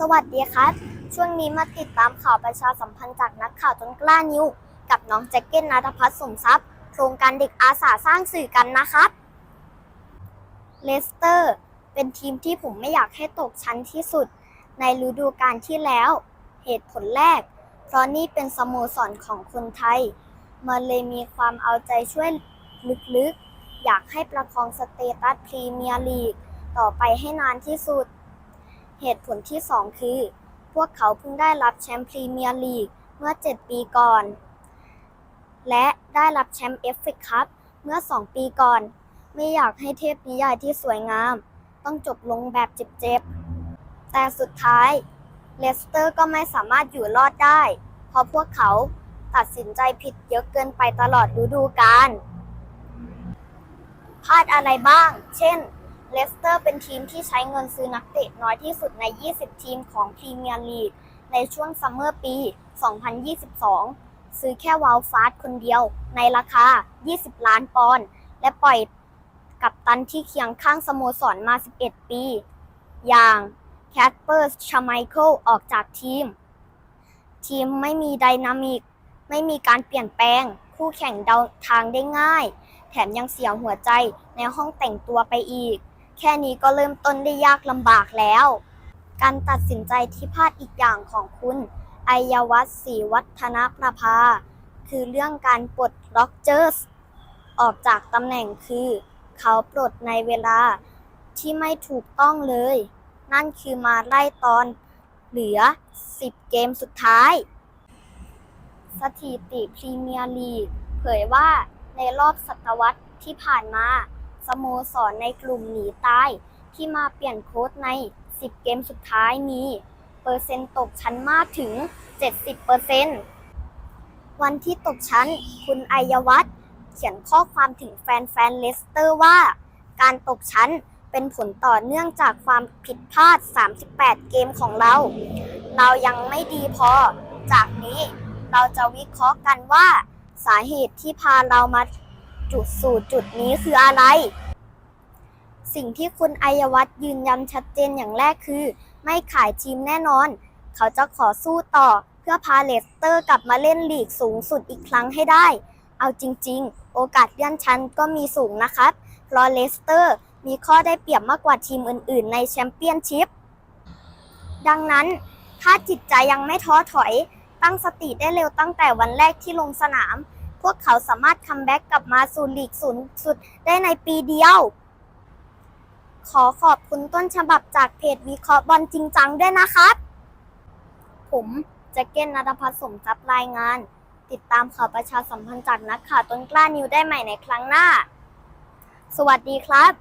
สวัสดีครับ ช่วงนี้มาติดตามข่าวประชาสัมพันธ์จากนักข่าวต้นกล้านิว กับน้องแจ็คเก็ตนัทพัฒน์สมทรัพย์ โครงการเด็กอาสาสร้างสื่อกันนะครับ เลสเตอร์ เป็นทีมที่ผมไม่อยากให้ตกชั้นที่สุด ในฤดูกาลที่แล้ว เหตุผลแรก เพราะนี่เป็นสโมสรของคนไทย มันเลยมีความเอาใจช่วยลึกๆ อยากให้ประคองสเตตัสพรีเมียร์ลีกต่อไปให้นานที่สุด เหตุผลที่ 2 คือ พวกเขาเพิ่งได้รับแชมป์พรีเมียร์ลีกเมื่อ 7 ปีก่อน และได้รับแชมป์เอฟเอคัพเมื่อ 2 ปีก่อน ไม่อยากให้เทพนิยายที่สวยงาม ต้องจบลงแบบเจ็บๆ แต่สุดท้ายเลสเตอร์ก็ไม่สามารถอยู่รอดได้ เพราะพวกเขาตัดสินใจผิดเยอะเกินไปตลอดฤดูกาลพลาดอะไรบ้าง เช่น เลสเตอร์เป็นทีมที่ใช้เงินซื้อนักเตะน้อยที่สุดใน 20 ทีมของพรีเมียร์ลีกในช่วงซัมเมอร์ปี 2022 ซื้อแค่วาลฟาสคนเดียวในราคา 20 ล้านปอนด์และปล่อยกับตันที่เคียงข้างสโมสรมา 11 ปี อย่างแคทเปอร์ชาไมเคิลออกจากทีม ทีมไม่มีไดนามิก ไม่มีการเปลี่ยนแปลง คู่แข่งเดาทางได้ง่าย แถมยังเสียหัวใจในห้องแต่งตัวไปอีก แค่นี้ก็เริ่มต้นได้ยากลำบากแล้ว การตัดสินใจที่พลาดอีกอย่างของคุณไอยวัฒน์ศรีวัฒนประภา คือเรื่องการปลดล็อกเจอร์สออกจากตำแหน่งคือ เขาปลดในเวลาที่ไม่ถูกต้องเลย นั่นคือมาไล่ตอนเหลือ 10 เกมสุดท้าย สถิติพรีเมียร์ลีกเผยว่าในรอบศตวรรษที่ผ่านมา สโมสรในกลุ่มหนีตาย ที่มาเปลี่ยนโค้ชใน 10 เกมสุดท้ายมี เปอร์เซ็นต์ตกชั้นมากถึง 70%วันที่ตกชั้น คุณไอยวัฒน์เขียนข้อความถึงแฟนๆเลสเตอร์ว่า การตกชั้นเป็นผลต่อเนื่องจากความผิดพลาด 38 เกมของเรา เรายังไม่ดีพอ จากนี้เราจะวิเคราะห์กันว่า สาเหตุที่พาเรามาจุดสู่จุดนี้คืออะไร สิ่งที่คุณไอยวัฒน์ยืนยันชัดเจนอย่างแรกคือ ไม่ขายทีมแน่นอน เขาจะขอสู้ต่อเพื่อพาเลสเตอร์กลับมาเล่นลีกสูงสุดอีกครั้งให้ได้ เอาจริง ๆ โอกาสเลื่อนชั้นก็มีสูงนะครับเพราะเลสเตอร์มีข้อได้เปรียบมากกว่าทีมอื่น ๆ ในแชมเปี้ยนชิพดังนั้น ถ้าจิตใจยังไม่ท้อถอย ตั้งสติได้เร็วตั้งแต่วันแรกที่ลงสนาม พวกเขาสามารถคัมแบ็กกลับมาสู่ลีกสูงสุดได้ในปีเดียว ขอขอบคุณต้นฉบับจากเพจวิเคราะห์บอลจริงจังด้วยนะครับ ผมแจ็คเก็ตนัทพัฒน์สมทรัพย์รายงาน ติดตามข่าวประชาสัมพันธ์จากนักข่าวต้นกล้านิวได้ใหม่ในครั้งหน้า สวัสดีครับ